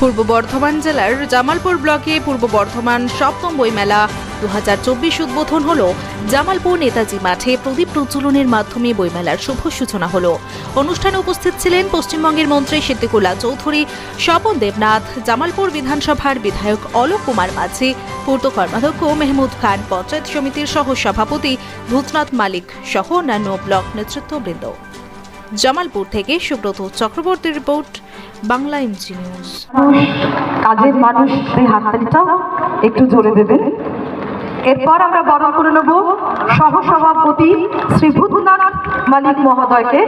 পূর্ব বর্ধমান জেলার জামালপুর ব্লকে পূর্ব বর্ধমান সপ্তম বইমেলা দু হাজার চব্বিশ উদ্বোধন হল। জামালপুর নেতাজি মাঠে প্রদীপ প্রজ্বলনের মাধ্যমে বইমেলার শুভ সূচনা হল। অনুষ্ঠানে উপস্থিত ছিলেন পশ্চিমবঙ্গের মন্ত্রী সিদ্দিকুল্লাহ চৌধুরী, স্বপন দেবনাথ, জামালপুর বিধানসভার বিধায়ক অলোক কুমার মাঝি, পূর্ত কর্মাধ্যক্ষ মেহমুদ খান, পঞ্চায়েত সমিতির সহ সভাপতি ভূতনাথ মালিক সহ অন্যান্য ব্লক নেতৃত্ববৃন্দ। জামালপুর থেকে সুব্রত চক্রবর্তীর রিপোর্ট। Bangla MG news. কাজের মানুষ এই হাততালিটাও একটু জোরে দেবেন। এরপর আমরা বরণ করে নেব সহসভাপতি শ্রী ভূতনাথ মালিক মহোদয়কে।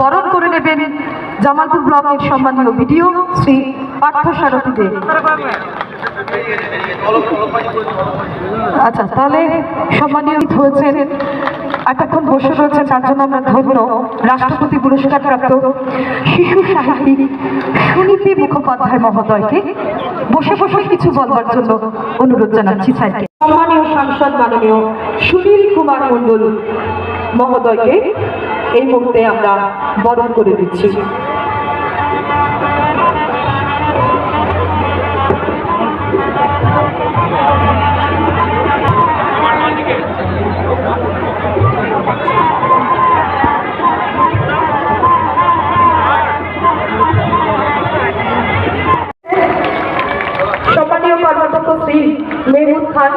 বরণ করে নেবেন জামালপুর ব্লকের সম্মানীয় ভিডিও শ্রী পার্থ সারথী দেব আচ্ছা তাহলে সম্মানীয় হয়েছেন এতক্ষণ বসে রয়েছে তার জন্য আমরা ধন্য রাষ্ট্রপতি পুরস্কার প্রাপ্ত শিশু সাহিত্যিক সুনীতি মুখোপাধ্যায় মহোদয়কে। বসে বসে কিছু বলবার জন্য অনুরোধ জানাচ্ছি স্যারকে। সম্মানীয় সাংসদ মাননীয় সুনীল কুমার মণ্ডল মহোদয়কে এই মুহূর্তে আমরা বরণ করে দিচ্ছি। মেহমুদ খান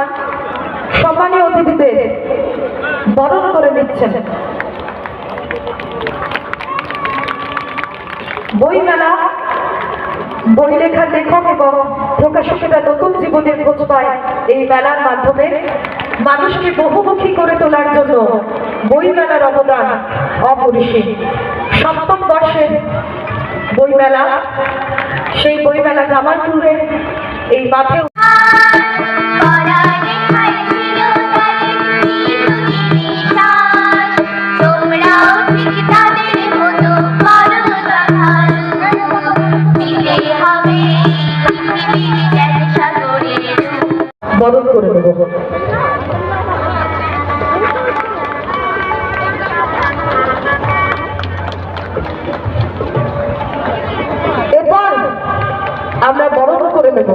সম্মানীয় অতিথিদের বরণ করে নিচ্ছেন। বইমেলা বই লেখার লেখক এবং প্রকাশকেরা নতুন জীবনের খোঁজ পায় এই মেলার মাধ্যমে। মানুষকে বহুমুখী করে তোলার জন্য বইমেলার অবদান অপরিসীম। সপ্তম বর্ষের বইমেলা, সেই বইমেলা জামালপুরে এই মাঠে বরণ করে দেব। এরপর আমরা বরণ করে নেব।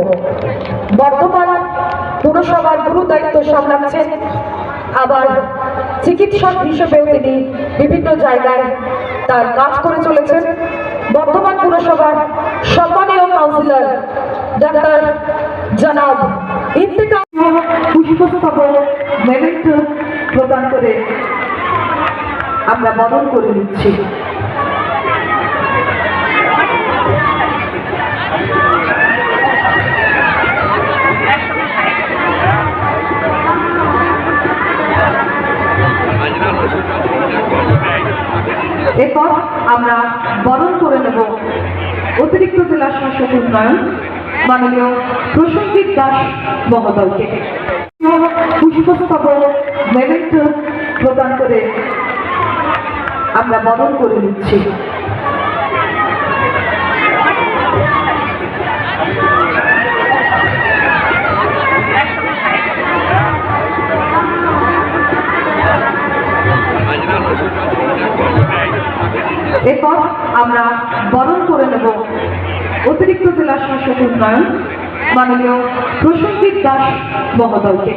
বর্তমান পুরসভার গুরু দায়িত্ব সামলাচ্ছেন আবার চিকিৎসক হিসেবেও তিনি বিভিন্ন জায়গায় তার কাজ করে চলেছেন। বর্তমান পুরসভার সম্মানীয় কাউন্সিলর ডাক্তার জনাব ইন্তেকাল প্রদান করে আমরা বদল করে নিচ্ছি। এরপর আমরা বরণ করে নেব অতিরিক্ত জেলা শাসক উন্নয়ন। মাননীয় প্রসঞ্জিৎ দাস মহোদয়কে। পুষ্পস্তবক মেমেন্টো প্রদান করে আমরা বরণ করে নিচ্ছি। এরপর আমরা বরণ করে নেব অতিরিক্ত জেলা শাসক উন্নয়ন মাননীয় প্রসঙ্গিত দাস মহোদয়কে।